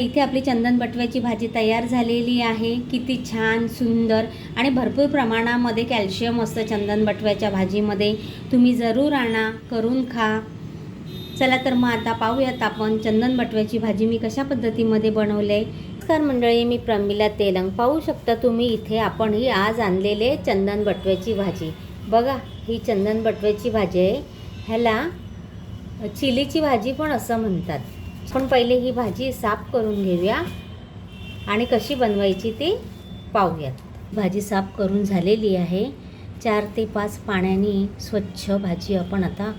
इथे आपली चंदन बटव्याची भाजी तयार झालेली आहे. किती छान सुंदर आणि भरपूर प्रमाणामध्ये कॅल्शियम असतं चंदन बटव्याच्या भाजीमध्ये. तुम्ही जरूर आणा करून खा. चला तर मग आता पाहूयात आपण चंदन बटव्याची भाजी मी कशा पद्धतीमध्ये बनवले. नमस्कार मंडळी मी प्रमिला तेलंग. पाहू शकता तुम्ही इथे आपण ही आज आणलेले चंदन बटव्याची भाजी. बघा ही चंदन बटव्याची भाजी आहे. ह्याला चिलीची भाजी पण असं म्हणतात. पण पहिले ही भाजी साफ करून घेऊया आणि कशी बनवायची ती पाहूयात. भाजी साफ करून झालेली आहे. चार ते पाच पाण्याने स्वच्छ भाजी आपण आता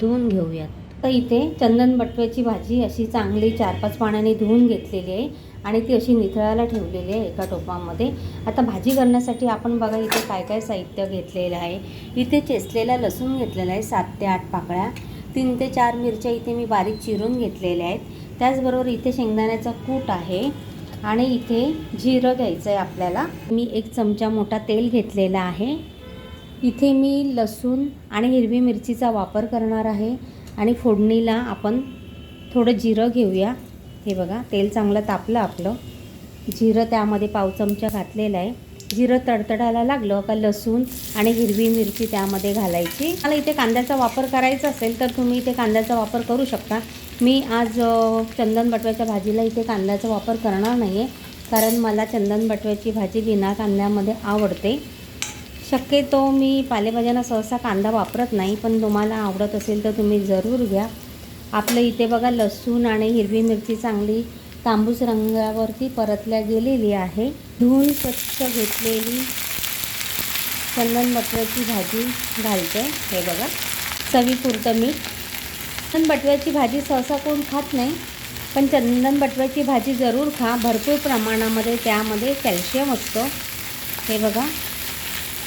धुवून घेऊयात. तर इथे चंदन बटव्याची भाजी अशी चांगली चार पाच पाण्याने धुवून घेतलेली आहे आणि ती अशी निथळायला ठेवलेली आहे एका टोपामध्ये. आता भाजी करण्यासाठी आपण बघा इथे काय काय साहित्य घेतलेलं आहे. इथे चेचलेला लसूण घेतलेला आहे सात ते आठ पाकळ्या. तीन ते चार मिरच्या इथे मी बारीक चिरून घेतलेल्या आहेत. त्याचबरोबर इथे शेंगदाण्याचा कूट आहे आणि इथे जिरं घ्यायचं आहे आपल्याला. मी एक चमचा मोठा तेल घेतलेला आहे. इथे मी लसूण आणि हिरवी मिरचीचा वापर करणार आहे आणि फोडणीला आपण थोडं जिरं घेऊया. हे बघा तेल चांगलं तापलं आपलं. जिरं त्यामध्ये पाव चमचा घातलेलं आहे. जिरं तडतडायला लागलं का लसूण आणि हिरवी मिरची त्यामध्ये घालायची. मला इथे कांद्याचा वापर करायचा असेल तर तुम्ही इथे कांद्याचा वापर करू शकता. मी आज चंदन बटव्याच्या भाजीला इथे कांद्याचा वापर करणार नाही आहे कारण मला चंदन बटव्याची भाजी बिना कांद्यामध्ये आवडते. शक्यतो मी पालेभाज्यांना सहसा कांदा वापरत नाही पण तुम्हाला आवडत असेल तर तुम्ही जरूर घ्या. आपलं इथे बघा लसूण आणि हिरवी मिरची चांगली तांबूस रंगावरती परतल्या गेलेली आहे. धुवून स्वच्छ घेतलेली चंदन बटव्याची भाजी घालते. हे बघा चवीपुरतं मीठ. चंदन बटव्याची भाजी सहसा कोण खात नाही पण चंदन बटव्याची भाजी जरूर खा. भरपूर प्रमाणामध्ये त्यामध्ये कॅल्शियम असतं. हे बघा.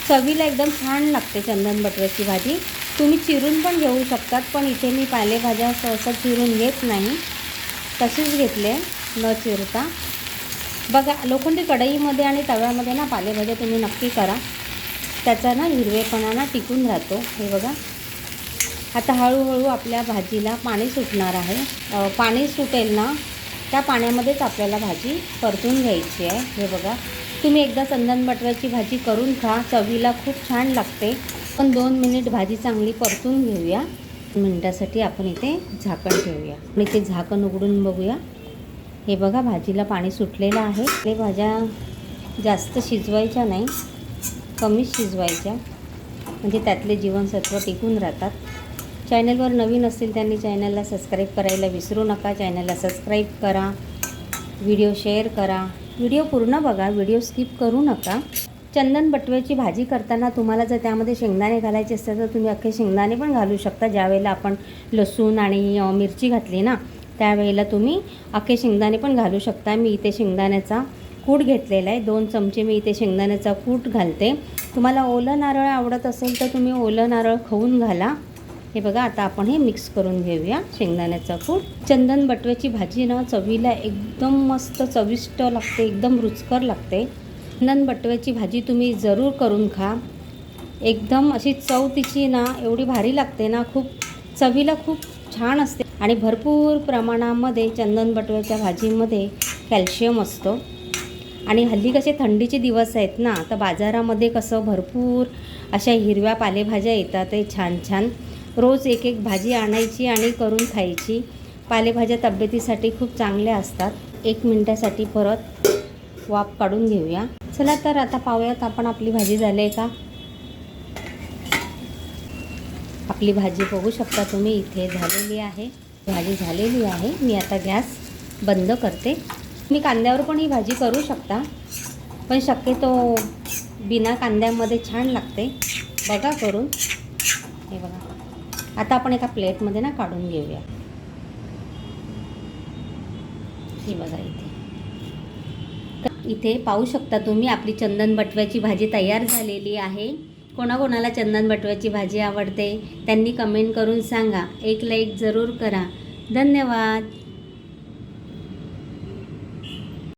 चवीला एकदम छान लागते चंदन बटव्याची भाजी. तुम्ही चिरून पण घेऊ शकतात पण इथे मी पालेभाज्या सहसा चिरून घेत नाही. तशीच घेतले न चिरता. बघा लोखंडी कढईमध्ये आणि तव्यामध्ये ना पालेभाज्या तुम्ही नक्की करा. त्याचा ना हिरवेपणा ना टिकून राहतो. हे बघा. आता हळूहळू आपल्या भाजीला पाणी सुटणार आहे. पाणी सुटेल ना त्या पाण्यामध्येच आपल्याला भाजी परतून घ्यायची आहे. हे बघा तुम्ही एकदा चंदन बटव्याची भाजी करून खा. चवीला खूप छान लागते. पण दोन मिनिट भाजी चांगली परतून घेऊया. मिनटासाठी आपण इथे झाकण ठेवूया. आणि इथे झाकण उघडून बघूया. हे बघा भाजीला पाणी सुटलेलं आहे. हे भाज्या जास्त शिजवायच्या नाही कमीच शिजवायच्या. म्हणजे त्यातले जीवनसत्व टिकून राहतात. चॅनलवर नवीन असतील त्यांनी चॅनलला सबस्क्राईब करायला विसरू नका. चॅनलला सबस्क्राईब करा व्हिडिओ शेअर करा. व्हिडिओ पूर्ण बघा व्हिडिओ स्किप करू नका. चंदन बटव्याची भाजी करताना तुम्हाला जर त्यामध्ये शेंगदाणे घालायचे असतात तर तुम्ही अख्खे शेंगदाणे पण घालू शकता. ज्यावेळेला आपण लसूण आणि मिरची घातली ना त्यावेळेला तुम्ही अख्खे शेंगदाणे पण घालू शकता. मी इथे शेंगदाण्याचा कूट घेतलेला आहे. दोन चमचे मी इथे शेंगदाण्याचा कूट घालते. तुम्हाला ओलं नारळ आवडत असेल तर तुम्ही ओलं नारळ खाऊन घाला. हे बघा आता आपण हे मिक्स करून घेऊया शेंगदाण्याचा कूट. चंदन बटव्याची भाजी ना चवीला एकदम मस्त चविष्ट लागते एकदम रुचकर लागते. चंदन बटव्याची भाजी तुम्ही जरूर करून खा. एकदम अशी चव तिची ना एवढी भारी लागते ना खूप चवीला खूप छान असते. आणि भरपूर प्रमाणामध्ये चंदन बटव्याच्या भाजीमध्ये कॅल्शियम असतो. आणि हल्ली कसे थंडीचे दिवस आहेत ना तर बाजारामध्ये कसं भरपूर अशा हिरव्या पालेभाज्या येतात ते छान छान रोज एक एक भाजी आणायची आणि करून खायची. पालेभाज्या तब्येतीसाठी खूप चांगल्या असतात. एक मिनटासाठी परत वाफ काढून घेऊया. चला तर आता पाहूयात आपण आपली भाजी झाली आहे का? आपली भाजी बघू शकता तुम्ही इथे झालेली आहे. भाजी झालेली आहे. मी आता गॅस बंद करते. मी कांद्यावर पण ही भाजी करू शकता पण शक्यतो बिना कांद्यामध्ये छान लागते. बघा करून. हे बघा. आता आपण एका प्लेटमध्ये ना काढून घेऊया. हे बघा इथे. इथे पाहू शकता तुम्ही आपली चंदन बटव्याची भाजी तयार झालेली आहे. कोणाकोणाला चंदन बटव्याची भाजी आवडते त्यांनी कमेंट करून सांगा. एक लाईक जरूर करा. धन्यवाद.